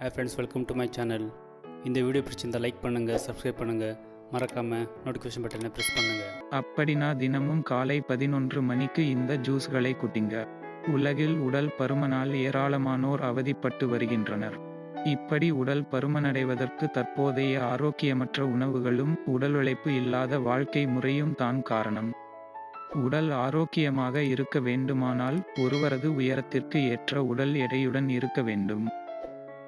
Hey friends welcome to my channel இந்த video பிடிச்சிருந்தால் like பண்ணுங்கள் சப்ஸ்கிரைப் பண்ணுங்கள் மறக்காமல் நோட்டிஃபிகேஷன் பட்டனை ப்ரெஸ் பண்ணுங்கள் அப்படினா தினமும் காலை பதினொன்று மணிக்கு இந்த ஜூஸ்களை குட்டிங்க உலகில் உடல் பருமனால் ஏராளமானோர் அவதிப்பட்டு வருகின்றனர். இப்படி உடல் பருமனடைவதற்கு தற்போதைய ஆரோக்கியமற்ற உணவுகளும் உடல் உழைப்பு இல்லாத வாழ்க்கை முறையும் தான் காரணம். உடல் ஆரோக்கியமாக இருக்க வேண்டுமானால் ஒருவரது உயரத்திற்கு ஏற்ற உடல் எடையுடன் இருக்க வேண்டும்.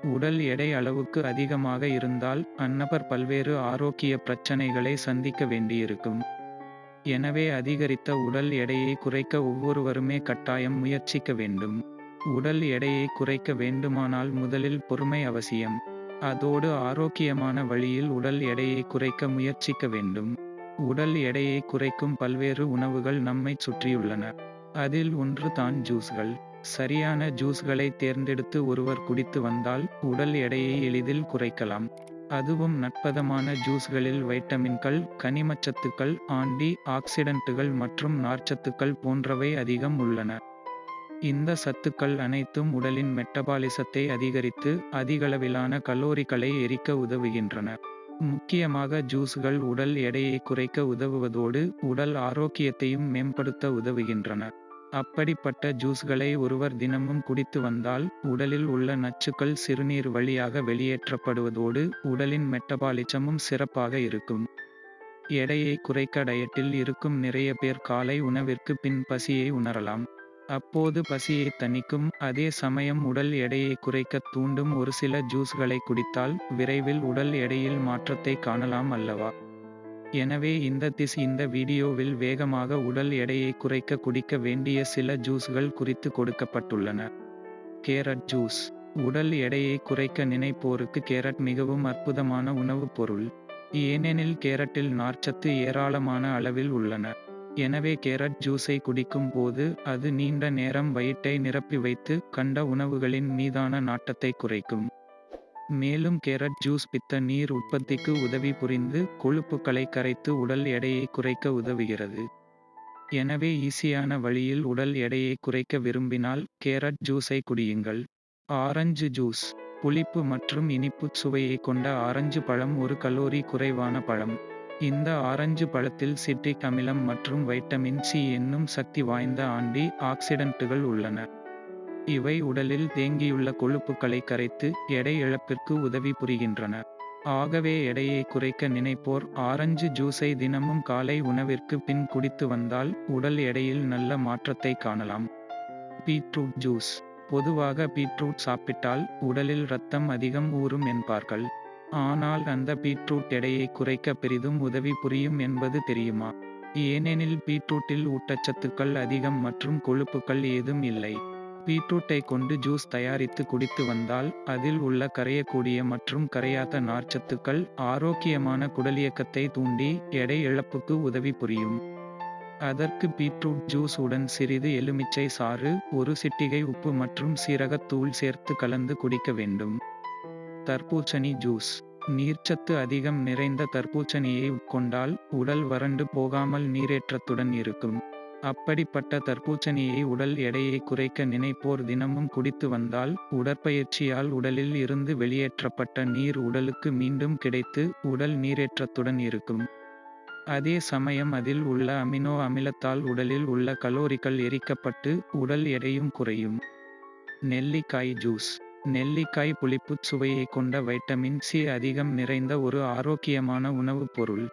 உடல் எடை அளவுக்கு அதிகமாக இருந்தால் அந்நபர் பல்வேறு ஆரோக்கிய பிரச்சனைகளை சந்திக்க வேண்டியிருக்கும். எனவே அதிகரித்த உடல் எடையை குறைக்க ஒவ்வொருவருமே கட்டாயம் முயற்சிக்க வேண்டும். உடல் எடையை குறைக்க வேண்டுமானால் முதலில் பொறுமை அவசியம். அதோடு ஆரோக்கியமான வழியில் உடல் எடையை குறைக்க முயற்சிக்க வேண்டும். உடல் எடையை குறைக்கும் பல்வேறு உணவுகள் நம்மை சுற்றியுள்ளன. அதில் ஒன்று தான் ஜூஸ்கள். சரியான ஜூஸ்களை தேர்ந்தெடுத்து ஒருவர் குடித்து வந்தால் உடல் எடையை எளிதில் குறைக்கலாம். அதுவும் நட்பதமான ஜூஸ்களில் வைட்டமின்கள் கனிமச்சத்துக்கள் ஆன்டி ஆக்சிடென்ட்டுகள் மற்றும் நார்ச்சத்துக்கள் போன்றவை அதிகம் உள்ளன. இந்த சத்துக்கள் அனைத்தும் உடலின் மெட்டபாலிசத்தை அதிகரித்து அதிகளவிலான கலோரிகளை எரிக்க உதவுகின்றன. முக்கியமாக ஜூஸ்கள் உடல் எடையை குறைக்க உதவுவதோடு உடல் ஆரோக்கியத்தையும் மேம்படுத்த உதவுகின்றன. அப்படிப்பட்ட ஜூஸ்களை ஒருவர் தினமும் குடித்து வந்தால் உடலில் உள்ள நச்சுக்கள் சிறுநீர் வழியாக வெளியேற்றப்படுவதோடு உடலின் மெட்டபாலிசமும் சிறப்பாக இருக்கும். எடையை குறைக்க டயட்டில் இருக்கும் நிறைய பேர் காலை உணவிற்கு பின் பசியை உணரலாம். அப்போது பசியை தணிக்கும் அதே சமயம் உடல் எடையை குறைக்க தூண்டும் ஒரு சில ஜூஸ்களை குடித்தால் விரைவில் உடல் எடையில் மாற்றத்தை காணலாம் அல்லவா? எனவே இந்த திஸ் இந்த வீடியோவில் வேகமாக உடல் எடையை குறைக்க குடிக்க வேண்டிய சில ஜூஸ்கள் குறித்து கொடுக்கப்பட்டுள்ளன. Carrot juice. உடல் எடையை குறைக்க நினைப்போருக்கு கேரட் மிகவும் அற்புதமான உணவுப் பொருள். ஏனெனில் கேரட்டில் நார்ச்சத்து ஏராளமான அளவில் உள்ளன. எனவே கேரட் ஜூஸை குடிக்கும் போது அது நீண்ட நேரம் வயிற்றை நிரப்பி வைத்து கண்ட உணவுகளின் மீதான நாட்டத்தை குறைக்கும். மேலும் கேரட் ஜூஸ் பித்த நீர் உற்பத்திக்கு உதவி புரிந்து கொழுப்புகளை கரைத்து உடல் எடையை குறைக்க உதவுகிறது. எனவே ஈஸியான வழியில் உடல் எடையை குறைக்க விரும்பினால் கேரட் ஜூஸை குடியுங்கள். ஆரஞ்சு ஜூஸ் புளிப்பு மற்றும் இனிப்பு சுவையை கொண்ட ஆரஞ்சு பழம் ஒரு கலோரி குறைவான பழம். இந்த ஆரஞ்சு பழத்தில் சிட்ரிக் அமிலம் மற்றும் வைட்டமின் சி என்னும் சக்தி வாய்ந்த ஆண்டி ஆக்சிடென்ட்டுகள் உள்ளன. இவை உடலில் தேங்கியுள்ள கொழுப்புகளை கரைத்து எடை இழப்பிற்கு உதவி புரிகின்றன. ஆகவே எடையை குறைக்க நினைப்போர் ஆரஞ்சு ஜூஸை தினமும் காலை உணவிற்கு பின் குடித்து வந்தால் உடல் எடையில் நல்ல மாற்றத்தை காணலாம். Beetroot juice. பொதுவாக பீட்ரூட் சாப்பிட்டால் உடலில் இரத்தம் அதிகம் ஊறும் என்பார்கள். ஆனால் அந்த பீட்ரூட் எடையை குறைக்க பெரிதும் உதவி புரியும் என்பது தெரியுமா? ஏனெனில் பீட்ரூட்டில் ஊட்டச்சத்துக்கள் அதிகம் மற்றும் கொழுப்புகள் ஏதும் இல்லை. பீட்ரூட்டை கொண்டு ஜூஸ் தயாரித்து குடித்து வந்தால் அதில் உள்ள கரையக்கூடிய மற்றும் கரையாத நார்ச்சத்துக்கள் ஆரோக்கியமான குடலியக்கத்தை தூண்டி எடை இழப்புக்கு உதவி புரியும். அதற்கு பீட்ரூட் ஜூஸ் உடன் சிறிது எலுமிச்சை சாறு ஒரு சிட்டிகை உப்பு மற்றும் சீரகத்தூள் சேர்த்து கலந்து குடிக்க வேண்டும். தர்பூசணி ஜூஸ். நீர்ச்சத்து அதிகம் நிறைந்த தர்பூசணியை உட்கொண்டால் உடல் வறண்டு போகாமல் நீரேற்றத்துடன் இருக்கும். அப்படிப்பட்ட தற்பூச்சணியை உடல் எடையை குறைக்க நினைப்போர் தினமும் குடித்து வந்தால் உடற்பயிற்சியால் உடலில் இருந்து வெளியேற்றப்பட்ட நீர் உடலுக்கு மீண்டும் கிடைத்து உடல் நீரேற்றத்துடன் இருக்கும். அதே சமயம் அதில் உள்ள அமினோ அமிலத்தால் உடலில் உள்ள கலோரிகள் எரிக்கப்பட்டு உடல் எடையும் குறையும். நெல்லிக்காய் ஜூஸ். நெல்லிக்காய் புளிப்புச் சுவையை கொண்ட வைட்டமின் சி அதிகம் நிறைந்த ஒரு ஆரோக்கியமான உணவுப் பொருள்.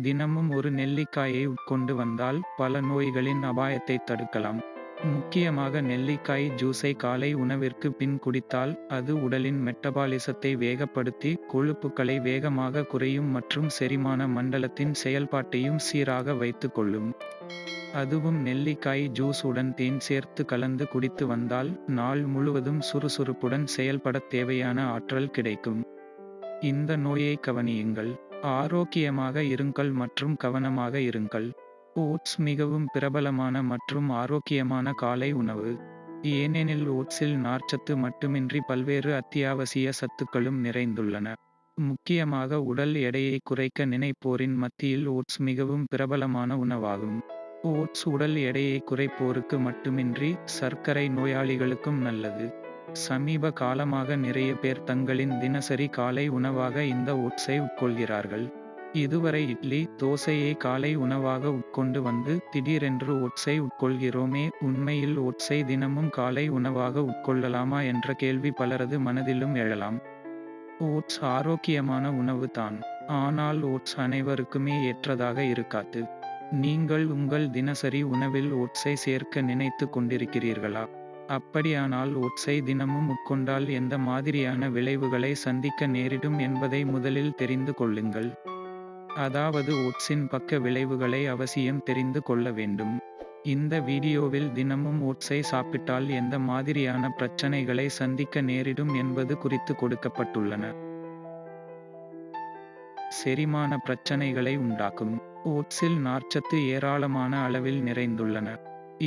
தினமும் ஒரு நெல்லிக்காயை உட்கொண்டு வந்தால் பல நோய்களின் அபாயத்தை தடுக்கலாம். முக்கியமாக நெல்லிக்காய் ஜூஸை காலை உணவிற்கு பின் குடித்தால் அது உடலின் மெட்டபாலிசத்தை வேகப்படுத்தி கொழுப்புகளை வேகமாக குறையும் மற்றும் செரிமான மண்டலத்தின் செயல்பாட்டையும் சீராக வைத்துக்கொள்ளும் அதுவும் நெல்லிக்காய் ஜூஸ் உடன் தேன் சேர்த்து கலந்து குடித்து வந்தால் நாள் முழுவதும் சுறுசுறுப்புடன் செயல்படத் தேவையான ஆற்றல் கிடைக்கும். இந்த நோயை கவனியுங்கள். ஆரோக்கியமாக இருங்கள் மற்றும் கவனமாக இருங்கள். ஓட்ஸ் மிகவும் பிரபலமான மற்றும் ஆரோக்கியமான காலை உணவு. ஏனெனில் ஓட்ஸில் நார்ச்சத்து மட்டுமின்றி பல்வேறு அத்தியாவசிய சத்துக்களும் நிறைந்துள்ளன. முக்கியமாக உடல் எடையை குறைக்க நினைப்போரின் மத்தியில் ஓட்ஸ் மிகவும் பிரபலமான உணவாகும். ஓட்ஸ் உடல் எடையை குறைப்போருக்கு மட்டுமின்றி சர்க்கரை நோயாளிகளுக்கும் நல்லது. சமீப காலமாக நிறைய பேர் தங்களின் தினசரி காலை உணவாக இந்த ஓட்ஸை உட்கொள்கிறார்கள். இதுவரை இட்லி தோசையை காலை உணவாக உட்கொண்டு வந்து திடீரென்று ஓட்ஸை உட்கொள்கிறோமே உண்மையில் ஓட்ஸை தினமும் காலை உணவாக உட்கொள்ளலாமா என்ற கேள்வி பலரது மனதிலும் எழலாம். ஓட்ஸ் ஆரோக்கியமான உணவு தான் ஆனால் ஓட்ஸ் அனைவருக்குமே ஏற்றதாக இருக்காது. நீங்கள் உங்கள் தினசரி உணவில் ஓட்ஸை சேர்க்க நினைத்து கொண்டிருக்கிறீர்களா? அப்படியானால் ஓட்ஸை தினமும் உட்கொண்டால் எந்த மாதிரியான விளைவுகளை சந்திக்க நேரிடும் என்பதை முதலில் தெரிந்து கொள்ளுங்கள். அதாவது ஓட்ஸின் பக்க விளைவுகளை அவசியம் தெரிந்து கொள்ள வேண்டும். இந்த வீடியோவில் தினமும் ஓட்ஸை சாப்பிட்டால் எந்த மாதிரியான பிரச்சனைகளை சந்திக்க நேரிடும் என்பது குறித்து கொடுக்கப்பட்டுள்ளன. செரிமான பிரச்சனைகளை உண்டாக்கும். ஓட்ஸில் நார்ச்சத்து ஏராளமான அளவில் நிறைந்துள்ளன.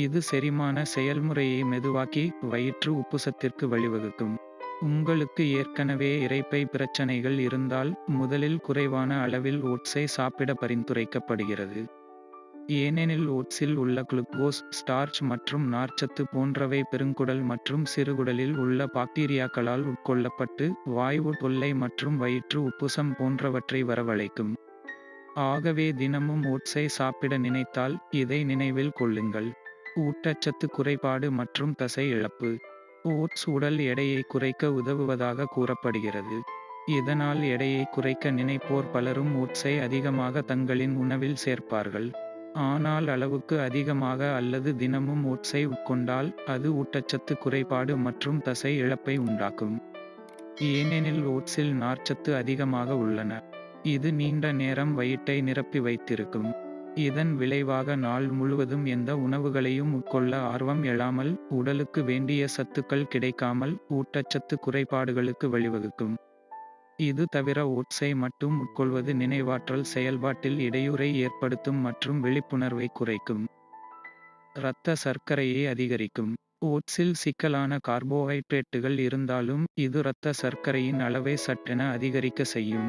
இது செரிமான செயல்முறையை மெதுவாக்கி வயிற்று உப்புசத்திற்கு வழிவகுக்கும். உங்களுக்கு ஏற்கனவே இறைப்பை பிரச்சனைகள் இருந்தால் முதலில் குறைவான அளவில் ஓட்ஸை சாப்பிட பரிந்துரைக்கப்படுகிறது. ஏனெனில் ஓட்ஸில் உள்ள குளுக்கோஸ் ஸ்டார்ச் மற்றும் நார்ச்சத்து போன்றவை பெருங்குடல் மற்றும் சிறுகுடலில் உள்ள பாக்டீரியாக்களால் உட்கொள்ளப்பட்டு வாயு தொல்லை மற்றும் வயிற்று உப்புசம் போன்றவற்றை வரவழைக்கும். ஆகவே தினமும் ஓட்ஸை சாப்பிட நினைத்தால் இதை நினைவில் கொள்ளுங்கள். ஊட்டச்சத்து குறைபாடு மற்றும் தசை இழப்பு. ஓட்ஸ் உடல் எடையை குறைக்க உதவுவதாக கூறப்படுகிறது. இதனால் எடையை குறைக்க நினைப்போர் பலரும் ஓட்ஸை அதிகமாக தங்களின் உணவில் சேர்ப்பார்கள். ஆனால் அளவுக்கு அதிகமாக அல்லது தினமும் ஓட்ஸை உட்கொண்டால் அது ஊட்டச்சத்து குறைபாடு மற்றும் தசை இழப்பை உண்டாக்கும். ஏனெனில் ஓட்ஸில் நார்ச்சத்து அதிகமாக உள்ளன. இது நீண்ட நேரம் வயிற்றை நிரப்பி வைத்திருக்கும். இதன் விளைவாக நாள் முழுவதும் எந்த உணவுகளையும் உட்கொள்ள ஆர்வம் எழாமல் உடலுக்கு வேண்டிய சத்துக்கள் கிடைக்காமல் ஊட்டச்சத்து குறைபாடுகளுக்கு வழிவகுக்கும். இது தவிர ஓட்ஸை மட்டும் உட்கொள்வது நினைவாற்றல் செயல்பாட்டில் இடையூறை ஏற்படுத்தும் மற்றும் விழிப்புணர்வை குறைக்கும். இரத்த சர்க்கரையை அதிகரிக்கும். ஓட்ஸில் சிக்கலான கார்போஹைட்ரேட்டுகள் இருந்தாலும் இது இரத்த சர்க்கரையின் அளவை சட்டென அதிகரிக்க செய்யும்.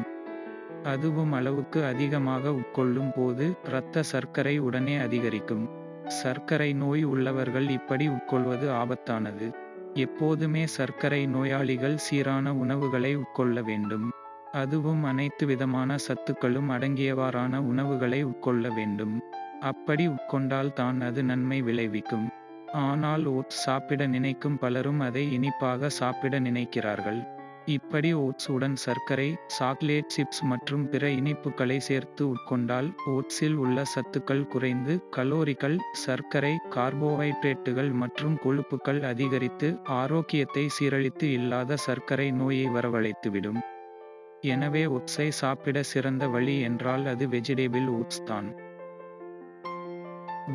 அதுவும் அளவுக்கு அதிகமாக உட்கொள்ளும் போது இரத்த சர்க்கரை உடனே அதிகரிக்கும். சர்க்கரை நோய் உள்ளவர்கள் இப்படி உட்கொள்வது ஆபத்தானது. எப்போதுமே சர்க்கரை நோயாளிகள் சீரான உணவுகளை உட்கொள்ள வேண்டும். அதுவும் அனைத்து விதமான சத்துக்களும் அடங்கியவாறான உணவுகளை உட்கொள்ள வேண்டும். அப்படி உட்கொண்டால் தான் அது நன்மை விளைவிக்கும். ஆனால் ஓட்ஸ் சாப்பிட நினைக்கும் பலரும் அதை இனிப்பாக சாப்பிட நினைக்கிறார்கள். இப்படி ஓட்ஸ் உடன் சர்க்கரை சாக்லேட் சிப்ஸ் மற்றும் பிற இனிப்புகளை சேர்த்து உட்கொண்டால் ஓட்ஸில் உள்ள சத்துக்கள் குறைந்து கலோரிகள் சர்க்கரை கார்போஹைட்ரேட்டுகள் மற்றும் கொழுப்புகள் அதிகரித்து ஆரோக்கியத்தை சீரழித்து இல்லாத சர்க்கரை நோயை வரவழைத்துவிடும். எனவே ஓட்ஸை சாப்பிட சிறந்த வழி என்றால் அது வெஜிடேபிள் ஓட்ஸ் தான்.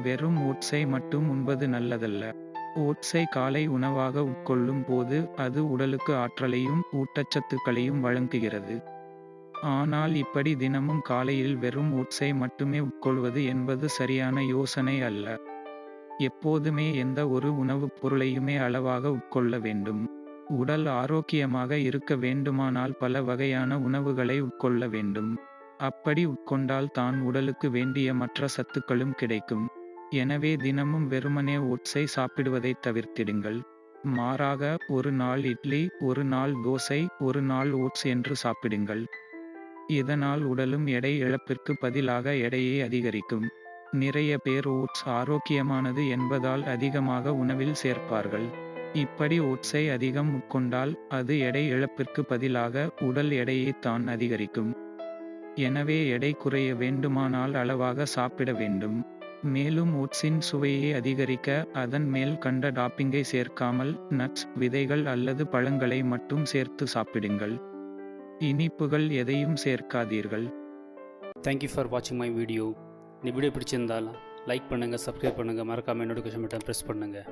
வெறும் ஓட்ஸை மட்டும் உண்பது நல்லதல்ல. ஓட்ஸை காலை உணவாக உட்கொள்ளும் போது அது உடலுக்கு ஆற்றலையும் ஊட்டச்சத்துக்களையும் வழங்குகிறது. ஆனால் இப்படி தினமும் காலையில் வெறும் ஓட்ஸை மட்டுமே உட்கொள்வது என்பது சரியான யோசனை அல்ல. எப்போதுமே எந்த ஒரு உணவுப் பொருளையுமே அளவாக உட்கொள்ள வேண்டும். உடல் ஆரோக்கியமாக இருக்க வேண்டுமானால் பல வகையான உணவுகளை உட்கொள்ள வேண்டும். அப்படி உட்கொண்டால் தான் உடலுக்கு வேண்டிய மற்ற சத்துக்களும் கிடைக்கும். எனவே தினமும் வெறுமனே ஓட்ஸை சாப்பிடுவதை தவிர்த்திடுங்கள். மாறாக ஒரு நாள் இட்லி ஒரு நாள் தோசை ஒரு நாள் ஓட்ஸ் என்று சாப்பிடுங்கள். இதனால் உடலும் எடை இழப்பிற்கு பதிலாக எடையை அதிகரிக்கும். நிறைய பேர் ஓட்ஸ் ஆரோக்கியமானது என்பதால் அதிகமாக உணவில் சேர்ப்பார்கள். இப்படி ஓட்ஸை அதிகம் உட்கொண்டால் அது எடை இழப்பிற்கு பதிலாக உடல் எடையை தான் அதிகரிக்கும். எனவே எடை குறைய வேண்டுமானால் அளவாக சாப்பிட வேண்டும். மேலும் ஓட்ஸின் சுவையை அதிகரிக்க அதன் மேல் கண்ட டாப்பிங்கை சேர்க்காமல் நட்ஸ் விதைகள் அல்லது பழங்களை மட்டும் சேர்த்து சாப்பிடுங்கள். இனிப்புகள் எதையும் சேர்க்காதீர்கள். தேங்க்யூ ஃபார் வாட்சிங் மை வீடியோ இந்த வீடியோ பிடிச்சிருந்தால் லைக் பண்ணுங்கள் சப்ஸ்கிரைப் பண்ணுங்கள் மறக்காமல் நோட்டிஃபிகேஷன் பட்டன் ப்ரெஸ் பண்ணுங்கள்